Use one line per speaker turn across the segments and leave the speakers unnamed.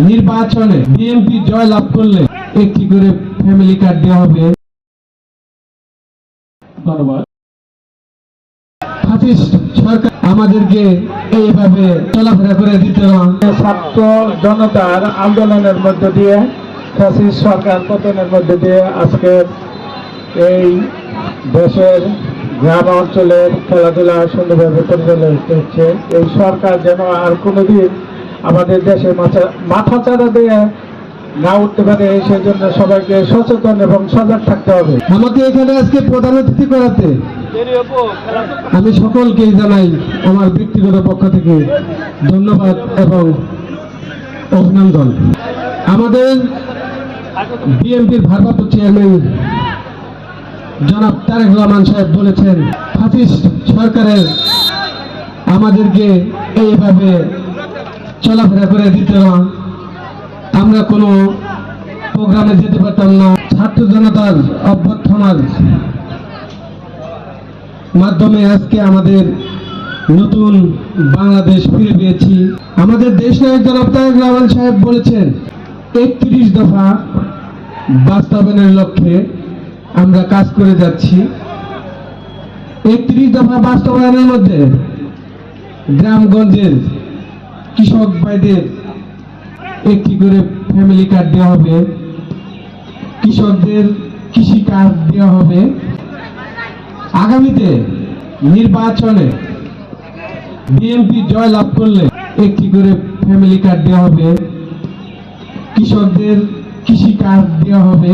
নির্বাচনে বিএনপি জয় লাভ করলে একটি করে ফ্যামিলি কার্ড দেওয়া হবে। সরকার আমাদেরকে এইভাবে চলাফেরা করে দিতে
ছাত্র জনতার আন্দোলনের মধ্য দিয়ে সরকার পতনের মধ্য দিয়ে আজকে এই দেশের গ্রাম অঞ্চলের খেলাধুলা সুন্দরভাবে পরিচালিত হচ্ছে। এই সরকার যেন আর কোনোদিন আমাদের দেশে মাথা চারা দিয়ে না উঠতে পারে সেই জন্য সবাইকে সচেতন এবং সজাগ থাকতে হবে।
আমাকে এখানে আজকে প্রধান অতিথি করাতে আমি সকলকেই জানাই আমার ব্যক্তিগত পক্ষ থেকে ধন্যবাদ এবং অভিনন্দন। আমাদের বিএনপির ভারপ্রাপ্ত চেয়ারম্যান জনাব তারেক রহমান সাহেব বলেছেন হাফিজ সরকারের আমাদেরকে এইভাবে চলাফেরা করে দিতে না। আমরা কোনো প্রোগ্রামে যেতে পারতাম না। ছাত্র জনতার অভ্যর্থনার মাধ্যমে আজকে আমাদের নতুন বাংলাদেশ ফিরে পেয়েছি। আমাদের দেশ নায়ক জনাব সাহেব বলেছেন, একত্রিশ দফা বাস্তবায়নের লক্ষ্যে আমরা কাজ করে যাচ্ছি। একত্রিশ দফা বাস্তবায়নের মধ্যে গ্রামগঞ্জের কৃষক ভাইদের একটি করে ফ্যামিলি কার্ড দেওয়া হবে। কৃষকদের কৃষি কার্ড দেওয়া হবে। আগামীতে নির্বাচনে বিএনপি জয় লাভ করলে একটি করে ফ্যামিলি কার্ড দেওয়া হবে। কৃষকদের কৃষি কার্ড দেওয়া হবে।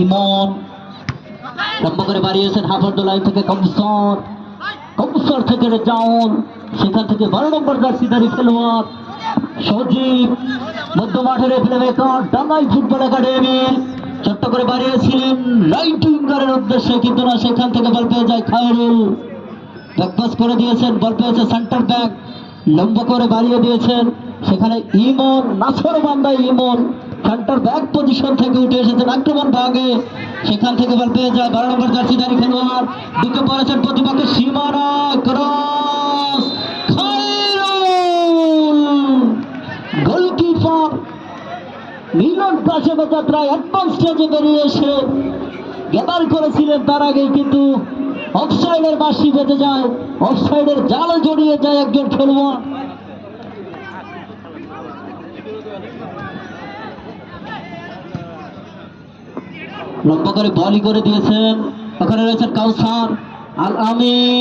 ইমন লম্বা করে বাড়িয়েছেন হাফার্দ লাইন থেকে কমসর। কমসর থেকে জাউন সেখান থেকে বারো নম্বর জার্সিদারি খেলোয়াড়, সজীব মধ্য মাঠের প্লেমেকার ডাঙ্গাই ফুটবল একাডেমি। ছোট্ট করে বাড়িয়েছিলেন রাইট উইঙ্গারের উদ্দেশ্যে, কিন্তু না, সেখান থেকে বল পেয়ে যায় খায়রুল। ব্যাকপাস করে দিয়েছেন, বল পেয়েছে সেন্টার ব্যাক। লম্বা করে বাড়িয়ে দিয়েছেন, সেখানে ইমন নাসর বান্দা ইমন সেন্টার ব্যাক পজিশন থেকে উঠে এসেছেন আক্রমণ ভাগে। সেখান থেকে বল পেয়ে যায় বারো নম্বর জার্সিদারি খেলোয়াড়। ঢুকে পড়েছেন প্রতিপক্ষের সীমানা ক্রস গোলকিপার মিলন পাশে যাত্রায় অ্যাডভান্স স্টেজে বেরিয়ে এসে গ্যাদার করেছিলেন তার আগেই, কিন্তু অফসাইডের বাঁশি বেঁধে যায়। অফসাইডের জালে জড়িয়ে যায় একজন খেলোয়াড়। লম্বা করে বলই করে দিয়েছেন। ওখানে রয়েছেন কাউসার আল আমিন